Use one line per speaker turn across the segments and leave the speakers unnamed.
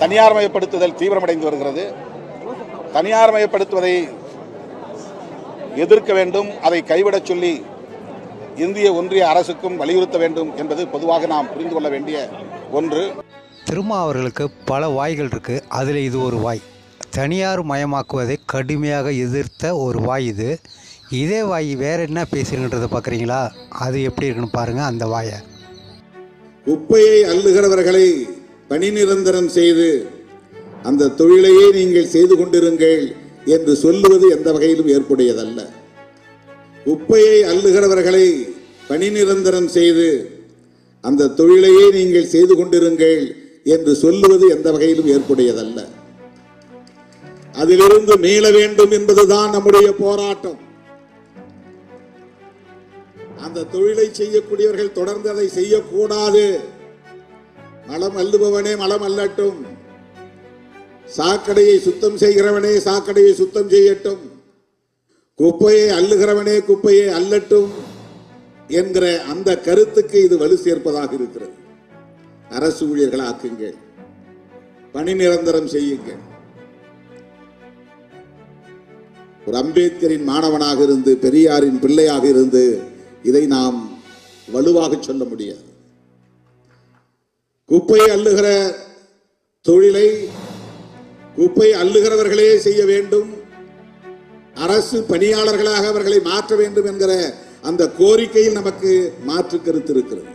தனியார்மயப்படுத்துதல் தீவிரமடைந்து வருகிறது. தனியார்மயப்படுத்துவதை எதிர்க்க வேண்டும் அதை கைவிடச் சொல்லி இந்திய ஒன்றிய அரசுக்கும் வலியுறுத்த வேண்டும் என்பது பொதுவாக நாம் புரிந்து கொள்ள வேண்டிய ஒன்று.
திருமாவர்களுக்கு பல வாய்கள் இருக்குது அதில் இது ஒரு வாய். தனியார் மயமாக்குவதை கடுமையாக எதிர்த்த ஒரு வாய் இது. இதே வாய் வேற என்ன பேசுகிறன்றதை பார்க்குறீங்களா அது எப்படி இருக்குன்னு பாருங்கள் அந்த வாயை.
குப்பையை அள்ளுகிறவர்களை பணி நிரந்தரம் செய்து அந்த தொழிலையே நீங்கள் செய்து கொண்டிருங்கள் என்று சொல்லுவது எந்த வகையிலும் ஏற்புடையதல்ல. குப்பையை அள்ளுகிறவர்களை பணி நிரந்தரம் செய்து அந்த தொழிலையே நீங்கள் செய்து கொண்டிருங்கள் என்று சொல்லுவது எந்த வகையிலும் ஏற்புடையதல்ல. அதிலிருந்து மீள வேண்டும் என்பதுதான் நம்முடைய போராட்டம். அந்த தொழிலை செய்யக்கூடியவர்கள் தொடர்ந்து அதை செய்யக்கூடாது. மலம் அள்ளுபவனே மலம் அல்லட்டும் சாக்கடையை சுத்தம் செய்கிறவனே சாக்கடையை சுத்தம் செய்யட்டும். குப்பையை அள்ளுகிறவனே குப்பையை அல்லட்டும் என்கிற அந்த கருத்துக்கு இது வலு சேர்ப்பதாக இருக்கிறது. அரசு ஊழியர்கள் ஆக்குங்கள். பணி நிரந்தரம் செய்யுங்கள். ஒரு அம்பேத்கரின் மாணவனாக இருந்து பெரியாரின் பிள்ளையாக இருந்து இதை நாம் வலுவாக சொல்ல முடியாது. குப்பை அள்ளுகிற தொழிலை குப்பை அள்ளுகிறவர்களே செய்ய வேண்டும். அரசு பணியாளர்களாக அவர்களை மாற்ற வேண்டும் என்கிற அந்த கோரிக்கையில் நமக்கு மாற்று கருத்து இருக்கிறது.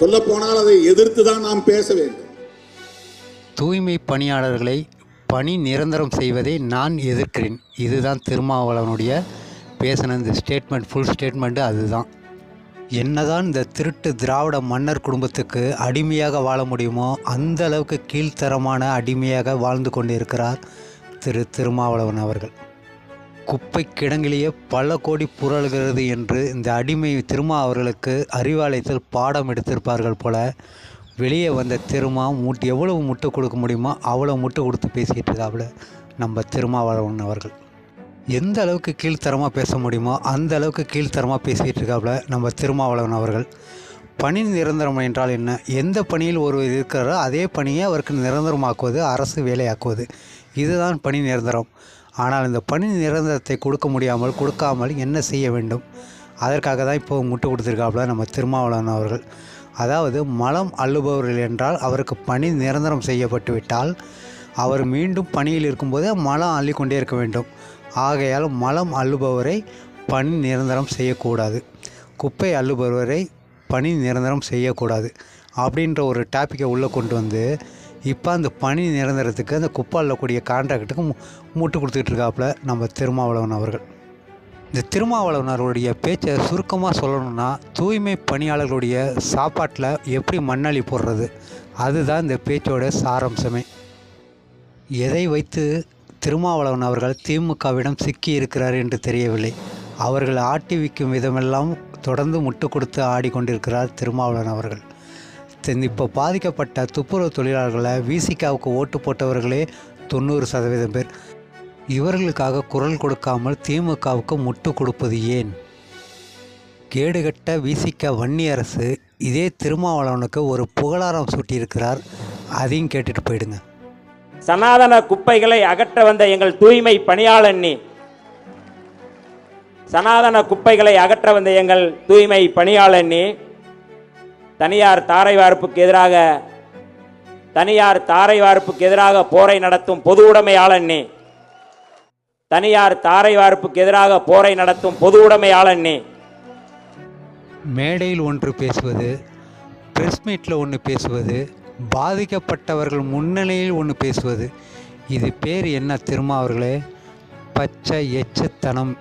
சொல்ல போனால் அதை எதிர்த்து தான் நாம் பேச வேண்டும்.
தூய்மை பணியாளர்களை பணி நிரந்தரம் செய்வதை நான் எதிர்க்கிறேன். இதுதான் திருமாவளவனுடைய பேசின இந்த ஸ்டேட்மெண்ட் ஃபுல் ஸ்டேட்மெண்ட்டு அதுதான். என்னதான் இந்த திருட்டு திராவிட மன்னர் குடும்பத்துக்கு அடிமையாக வாழ முடியுமோ அந்த அளவுக்கு கீழ்த்தரமான அடிமையாக வாழ்ந்து கொண்டிருக்கிறார் திரு திருமாவளவன் அவர்கள். குப்பை கிடங்கிலேயே பல கோடி புரள்கிறது என்று இந்த அடிமை திருமா அவர்களுக்கு அறிவாலயத்தில் பாடம் எடுத்திருப்பார்கள் போல வெளியே வந்த திருமா முட்டு எவ்வளவு முட்டு கொடுக்க முடியுமோ அவ்வளோ முட்டு கொடுத்து பேசிகிட்டு இருக்காப்புல நம்ம திருமாவளவன் அவர்கள். எந்த அளவுக்கு கீழ்த்தரமாக பேச முடியுமோ அந்த அளவுக்கு கீழ்த்தரமாக பேசிகிட்டு இருக்காப்புல நம்ம திருமாவளவன் அவர்கள். பணி நிரந்தரம் என்றால் என்ன? எந்த பணியில் ஒருவர் இருக்கிறாரோ அதே பணியை அவருக்கு நிரந்தரமாக்குவது அரசு வேலையாக்குவது. இதுதான் பணி நிரந்தரம். ஆனால் இந்த பணி நிரந்தரத்தை கொடுக்க முடியாமல் கொடுக்காமல் என்ன செய்ய வேண்டும்? அதற்காக தான் இப்போ முட்டு கொடுத்துருக்காப்புல நம்ம திருமாவளவன் அவர்கள். அதாவது மலம் அள்ளுபவர்கள் என்றால் அவருக்கு பணி நிரந்தரம் செய்யப்பட்டு விட்டால் அவர் மீண்டும் பணியில் இருக்கும்போது மலம் அள்ளிக்கொண்டே இருக்க வேண்டும். ஆகையால் மலம் அள்ளுபவரை பணி நிரந்தரம் செய்யக்கூடாது. குப்பை அள்ளுபவரை பணி நிரந்தரம் செய்யக்கூடாது. அப்படின்ற ஒரு டாப்பிக்கை உள்ளே கொண்டு வந்து இப்போ அந்த பணி நிரந்தரத்துக்கு அந்த குப்பை அள்ளக்கூடிய கான்ட்ராக்டுக்கு மூட்டு கொடுத்துட்டு இருக்காப்புல நம்ம திருமாவளவன் அவர்கள். இந்த திருமாவளவனருடைய பேச்சை சுருக்கமாக சொல்லணும்னா தூய்மை பணியாளர்களுடைய சாப்பாட்டில் எப்படி மண்ணாளி போடுறது? அதுதான் இந்த பேச்சோட சாரம்சமே. எதை வைத்து திருமாவளவன் அவர்கள் திமுகவிடம் சிக்கி இருக்கிறார் என்று தெரியவில்லை. அவர்கள் ஆட்டி விக்கும் விதமெல்லாம் தொடர்ந்து முட்டு கொடுத்து ஆடிக்கொண்டிருக்கிறார் திருமாவளவன் அவர்கள். தென் இப்போ பாதிக்கப்பட்ட துப்புரவு தொழிலாளர்களை விசிகாவுக்கு ஓட்டு போட்டவர்களே தொண்ணூறு சதவீதம் பேர். இவர்களுக்காக குரல் கொடுக்காமல் திமுகவுக்கு முட்டு கொடுப்பது ஏன்? கேடுகட்ட விசிக வன்னி அரசு இதே திருமாவளவனுக்கு ஒரு புகழாரம் சூட்டியிருக்கிறார். அதையும் கேட்டுட்டு போயிடுங்க.
சனாதன குப்பைகளை அகற்ற வந்த எங்கள் தூய்மை பணியாளண்ணி சனாதன குப்பைகளை அகற்ற வந்த எங்கள் தூய்மை பணியாளண்ணி தனியார் தாரை வார்ப்புக்கு எதிராக தனியார் தாரை வார்ப்புக்கு எதிராக போரை நடத்தும் பொது உடைமையாளண்ணி தனியார் தாரை வார்ப்புக்கு எதிராக போரை நடத்தும் பொது உடைமையாளண்ணி
மேடையில் ஒன்று பேசுவது ப்ரெஸ் மீட்டில் ஒன்று பேசுவது பாதிக்கப்பட்டவர்கள் முன்னிலையில் ஒன்று பேசுவது. இது பேர் என்ன திருமா அவர்களே? பச்சை எச்சத்தனம்.